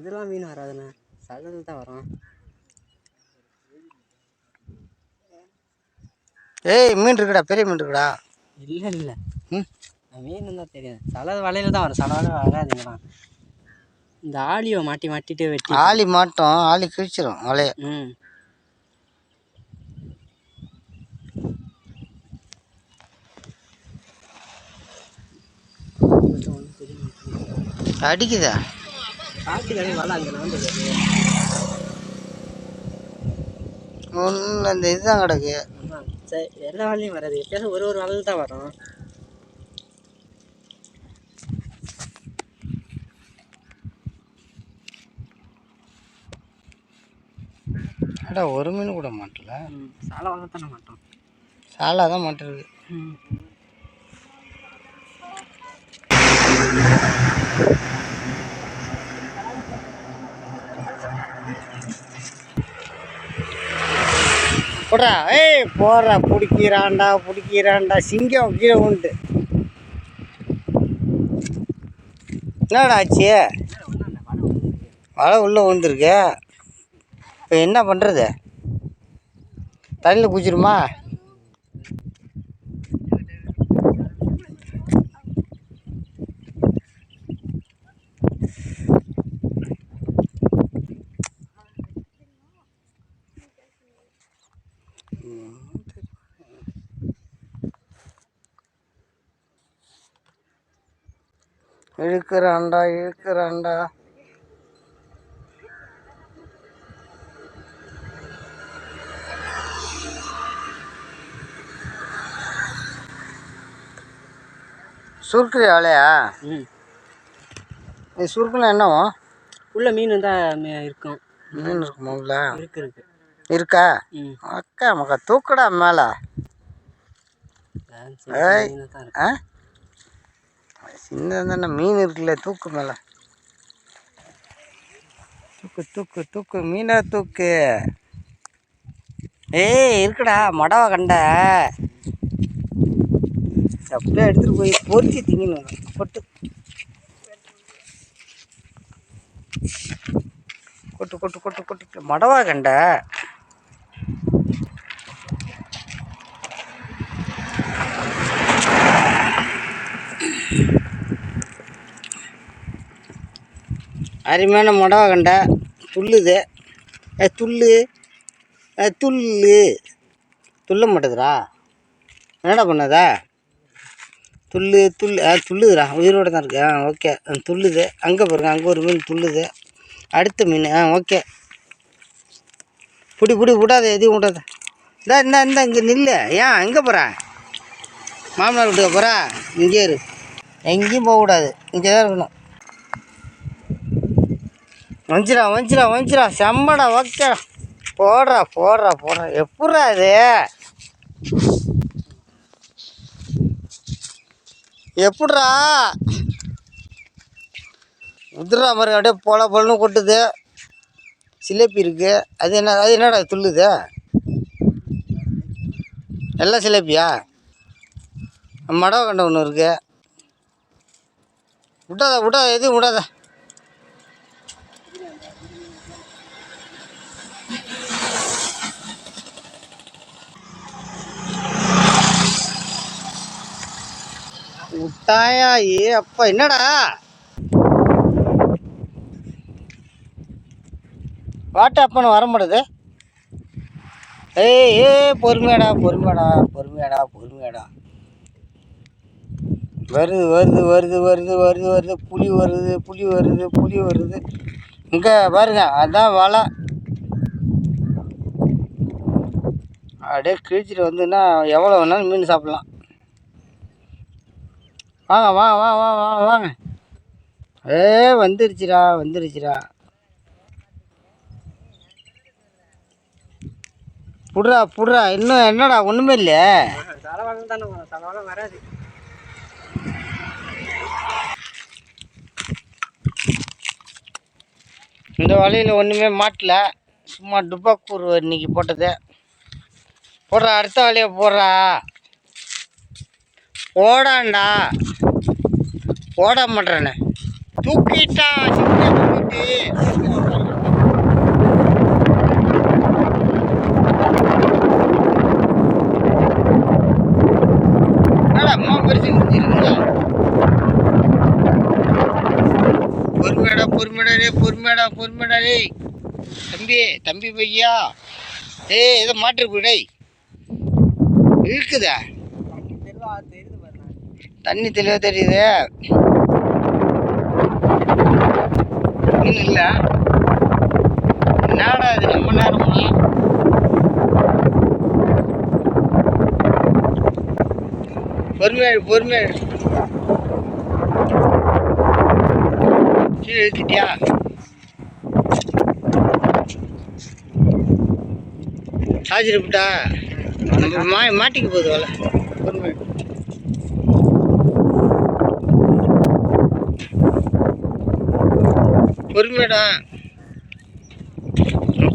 இதெல்லாம் மீன் வராதுண்ணே. சடல் தான் வரும். ஏய் மீன் இருக்குடா பெரிய மீன் இருக்குடா. இல்லை இல்லை. ம். மீன் தான் தெரியும் சல வலையில தான் வரும். சல வலை வராதுங்கண்ணா இந்த ஆலியை மாட்டி மாட்டிட்டு வெட்டி. ஆளி மாட்டோம். ஆளி கிழிச்சிரும் வலைய. ம். அடிக்குதா? காட்டு கடை வலை அங்கே வந்து ஒன்று அந்த இதுதான் கிடக்கு. சரி எல்லா வலையும் வராது. எப்பயாச்சும் ஒரு ஒரு வலையில் தான் வரும். அடா ஒரு மீன் கூட மாட்டல. சால வலை தானே மாட்டோம். சாலா தான் மாட்டிருக்கு ம். போடுறா. ஏய் போடுறா. பிடிக்கிறான்டா பிடிக்கிறான்டா. சிங்கம் கீழே உண்டு. என்னடா ஆச்சு? வலை உள்ளே விழுந்துருக்கு. இப்போ என்ன பண்ணுறது தண்ணியில் குச்சிருமா இழுக்கிறான்டா இழுக்கிறான்டா சுருக்குற ம். நீ சுருக்குனா என்னவும் உள்ள மீன் தான் இருக்கும். மீன் இருக்குமா உள்ள? இருக்கு இருக்கு. இருக்கா? அக்கா மக்கா தூக்குடா மேலே. ஏய். ஆ? சின்ன தானே மீன் இருக்குல்ல தூக்கு மேலே. தூக்கு தூக்கு தூக்கு மீனை தூக்கு. ஏய் இருக்குடா மடவை கண்ட. அப்படியே எடுத்துட்டு போய் பொறிச்சு திங்கணும் கொட்டு கொட்டு கொட்டு கொட்டு கொட்டு மடவா கண்ட. அருமையான மொடவை கண்ட. துள்ளுது. ஏ துள்ளு. ஏ துள்ளு. துள்ள மாட்டேதுரா என்னடா பண்ணதா? துள்ளு துள்ளு ஆ துள்ளுதுரா உயிரோட தான் இருக்கு ஆ ஓகே. துள்ளுது. அங்கே பாருங்க அங்கே ஒரு மீன் துள்ளுது. அடுத்த மீன். ஆ ஓகே. பிடி பிடி விடாத எதையும் விடாத. இந்தா இந்த இந்தா இங்கே நில்லு. ஏன் எங்கே போகிற மாமனார் வீட்டுக்கு போகிறா இங்கே இரு. எங்கேயும் போகக்கூடாது. இங்கே தான் இருக்கணும். வஞ்சிரா வஞ்சிரா வஞ்சிரா செம்மடா ஓகே. போடுறா போடுறா போடுறா. எப்பட்றா இது? எப்பட்றா உதிரா மாதிரி அப்படியே பொல பொலன்னு கொட்டுது. சிலேபி இருக்கு. அது என்ன அது என்னடா துள்ளுது? எல்லாம் சிலேபியா மடவை கண்ட ஒன்று இருக்கு. விடாத விடாத எதுவும் விடாத. விட்டாயா ஏ அப்பா என்னடா? வாட்டை அப்பன்னு வர மாட்டேது. ஏய் ஏ பொறுமையாடா பொறுமையாடா பொறுமையாடா பொறுமையாடா. வருது வருது வருது வருது வருது வருது புலி வருது புளி வருது புளி வருது. இங்கே பாருங்க அதுதான் வலை. அப்படியே கிழிச்சிட்டு வந்துன்னா எவ்வளோ வேணாலும் மீன் சாப்பிட்லாம். வாங்க வாங்க வா வா வா வாங்க. ஏ வந்துருச்சுடா வந்துருச்சுடா. புடுறா புடுறா இன்னும் என்னடா ஒன்றுமே இல்லையே. தானே வராது. இந்த வலையில் ஒன்றுமே மாட்டல. சும்மா டுப்பாக்கூர் இன்னைக்கு போட்டது. போடுறா அடுத்த வலையை போடுறா. ஓடாண்டா ஓட மாட்டேன்னு தூக்கிட்டா தூக்கிட்டு அம்மா பெருசு பொறுமையாடா பொறுமையாடா டேய். தம்பி தம்பி பையா. ஏ ஏதோ மாட்டிருக்கு டேய். இருக்குதா தெரியுது தண்ணி தெளிவாக தெரியுது. இல்லை என்னடா இது ரொம்ப நேரமா? பொறுமையாடு பொறுமையாடு கீழே இழுத்துட்டியா சாஞ்சிருப்பிட்டா நம்ம மா மாட்டிக்க போகுது வலை. பொறுமையாடு. பொறுமையாடா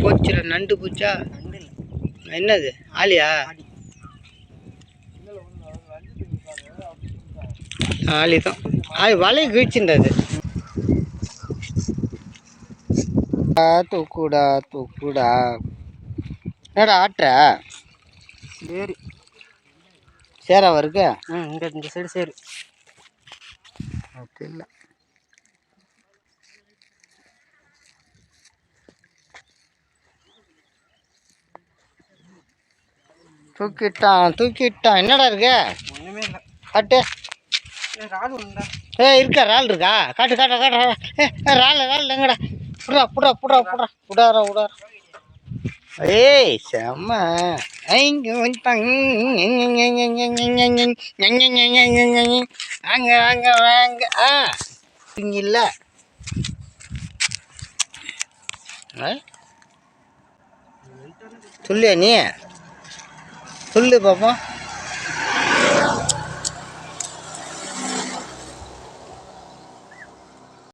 போச்சுடா நண்டு பூச்சா? நண்டு என்னது ஆலியா? ஆலி தான் ஆலி வலையை கிழிச்சுன்றது தூக்குடா தூக்குடா. என்னடா ஆட்டுற சரி. சேராவா இருக்கு? ம் இங்கே இந்த சைடு சரி. அப்படி இல்லை. தூக்கிட்டான் தூக்கிட்டான். என்னடா இருக்கு? ஒன்றுமே இல்லை. காட்டு. ஏ இருக்கா? இறால் இருக்கா? காட்டு காட்டு காட்டு ஏ இறால் இறால் எங்கடா? புடா புடா புடா புடா புடாரா புடாரா ஏய் செம்ம ஐங்க வந்துட்டாங்க அங்க அங்க வாங்க ஆ இங்க இல்ல ஆ? சொல்லியா நீ சொல்லு பாப்போம்